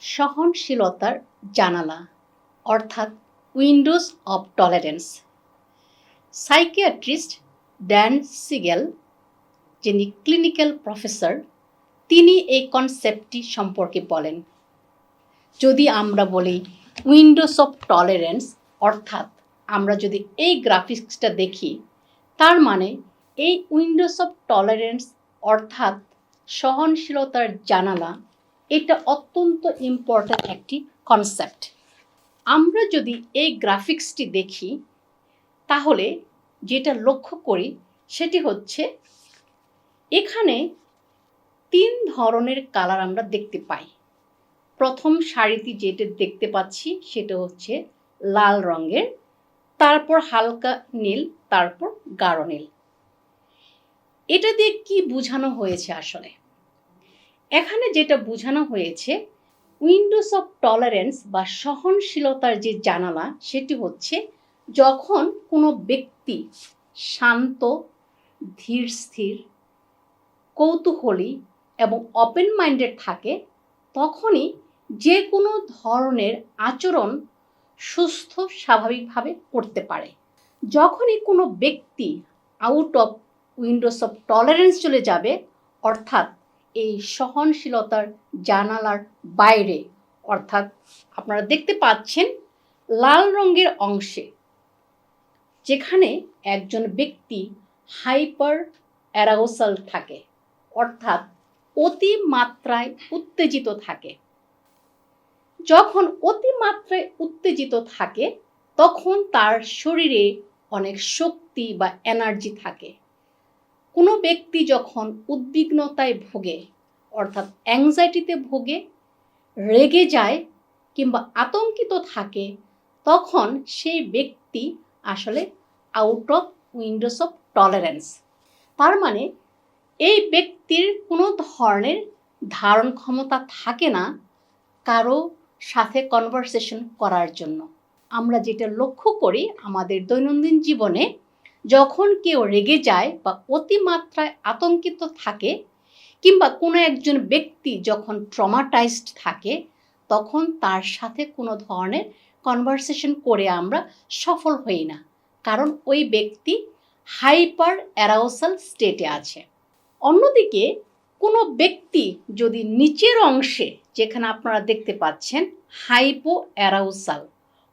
সহনশীলতার জানালা, অর্থাৎ windows of tolerance. Psychiatrist Dan Siegel, যিনি ক্লিনিক্যাল প্রফেসর, তিনি এই কনসেপ্টটি সম্পর্কে বলেন, যদি আমরা বলি উইন্ডোজ অফ টলারেন্স, অর্থাৎ আমরা যদি এই গ্রাফিক্সটা দেখি, তার মানে এই উইন্ডোজ অফ টলারেন্স, অর্থাৎ সহনশীলতার জানালা এটা অত্যন্ত ইম্পর্ট্যান্ট একটি কনসেপ্ট আমরা যদি এই গ্রাফিক্সটি দেখি, তাহলে যেটা লক্ষ্য করি, সেটি হচ্ছে এখানে তিন ধরনের কালার আমরা দেখতে পাই। প্রথম শাড়িটি যেটা দেখতে পাচ্ছি, সেটা হচ্ছে লাল রঙের, তারপর হালকা নীল, তারপর গাঢ় নীল। এটা দিয়ে কি বোঝানো হয়েছে আসলে? এখানে যেটা বোঝানো হয়েছে উইন্ডোজ অফ টলারেন্স বা সহনশীলতার যে জানালা, সেটি হচ্ছে যখন কোনো ব্যক্তি শান্ত, ধীর, স্থির, কৌতূহলী এবং ওপেন মাইন্ডেড থাকে, তখনই যে কোনো ধরনের আচরণ সুস্থ, স্বাভাবিকভাবে করতে পারে। যখনই কোনো ব্যক্তি out of windows of tolerance চলে যাবে, অর্থাৎ এই সহনশীলতার জানালার বাইরে। অর্থাৎ আপনারা দেখতে পাচ্ছেন লাল রঙের অংশে, যেখানে একজন ব্যক্তি হাইপার অ্যারাউসাল থাকে, অর্থাৎ অতিমাত্রায় উত্তেজিত থাকে। যখন অতিমাত্রায় উত্তেজিত থাকে, তখন তার শরীরে অনেক শক্তি বা এনার্জি থাকে। কোনো ব্যক্তি যখন উদ্বিগ্নতায় ভোগে, অর্থাৎ অ্যাংজাইটিতে ভোগে, রেগে যায় কিংবা আতঙ্কিত থাকে, তখন সেই ব্যক্তি আসলে out of windows of tolerance তার মানে এই ব্যক্তির কোনো ধরনের ধারণ ক্ষমতা থাকে না কারও সাথে কনভারসেশন করার জন্য। আমরা যেটা লক্ষ্য করি আমাদের দৈনন্দিন জীবনে যখন কেউ রেগে যায় বা অতিমাত্রায় আতঙ্কিত থাকে কিংবা কোনো একজন ব্যক্তি যখন ট্রমাটাইজড থাকে, তখন তার সাথে কোনো ধরনের কনভারসেশন করে আমরা সফল হই না। কারণ ওই ব্যক্তি হাইপার অ্যারাউসাল স্টেটে আছে। অন্যদিকে, কোনো ব্যক্তি যদি নিচের অংশে, যেখানে আপনারা দেখতে পাচ্ছেন হাইপো অ্যারাউসাল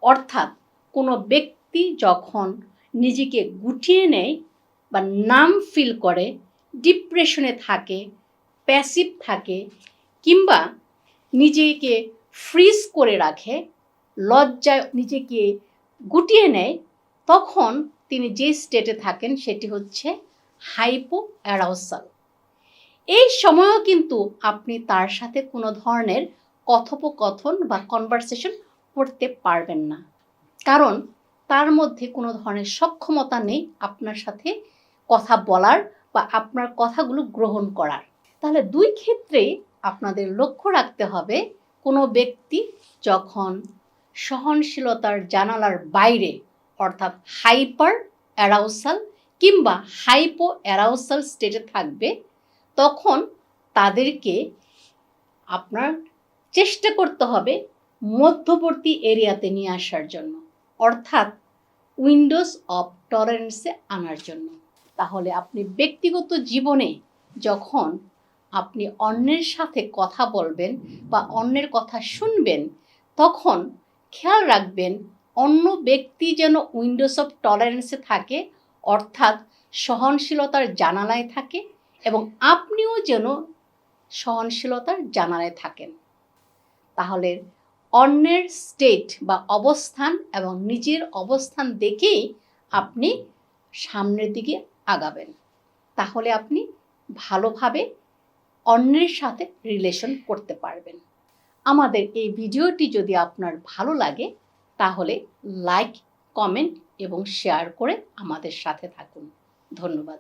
অর্থাৎ কোনো ব্যক্তি যখন নিজেকে গুটিয়ে নেয় বা নাম ফিল করে, ডিপ্রেশনে থাকে, প্যাসিভ থাকে, কিংবা নিজেকে ফ্রিজ করে রাখে, লজ্জায় নিজেকে গুটিয়ে নেয়, তখন তিনি যে স্টেটে থাকেন সেটি হচ্ছে হাইপো অ্যারাউসাল এই সময়ও কিন্তু আপনি তার সাথে কোনো ধরনের কথোপকথন বা কনভারসেশন করতে পারবেন না। কারণ তার মধ্যে কোনো ধরনের সক্ষমতা নেই আপনার সাথে কথা বলার বা আপনার কথাগুলো গ্রহণ করার। তাহলে দুই ক্ষেত্রে আপনাদের লক্ষ্য রাখতে হবে, কোনো ব্যক্তি যখন সহনশীলতার জানালার বাইরে, অর্থাৎ হাইপার অ্যারাউসাল কিংবা হাইপো অ্যারাউসাল স্টেটে থাকবে, তখন তাদেরকে আপনার চেষ্টা করতে হবে মধ্যবর্তী এরিয়াতে নিয়ে আসার জন্য। অর্থাৎ উইন্ডোজ অফ টলারেন্সে আনার জন্য। তাহলে আপনি ব্যক্তিগত জীবনে যখন আপনি অন্যের সাথে কথা বলবেন বা অন্যের কথা শুনবেন, তখন খেয়াল রাখবেন অন্য ব্যক্তি যেন উইন্ডোজ অফ টলারেন্সে থাকে, অর্থাৎ সহনশীলতার জানালায় থাকে এবং আপনিও যেন সহনশীলতার জানালায় থাকেন। তাহলে অন্যের স্টেট বা অবস্থান এবং নিজের অবস্থান দেখেই আপনি সামনের দিকে আগাবেন। তাহলে আপনি ভালোভাবে অন্যের সাথে রিলেশন করতে পারবেন। আমাদের এই ভিডিওটি যদি আপনার ভালো লাগে, তাহলে লাইক কমেন্ট এবং শেয়ার করে আমাদের সাথে থাকুন। ধন্যবাদ।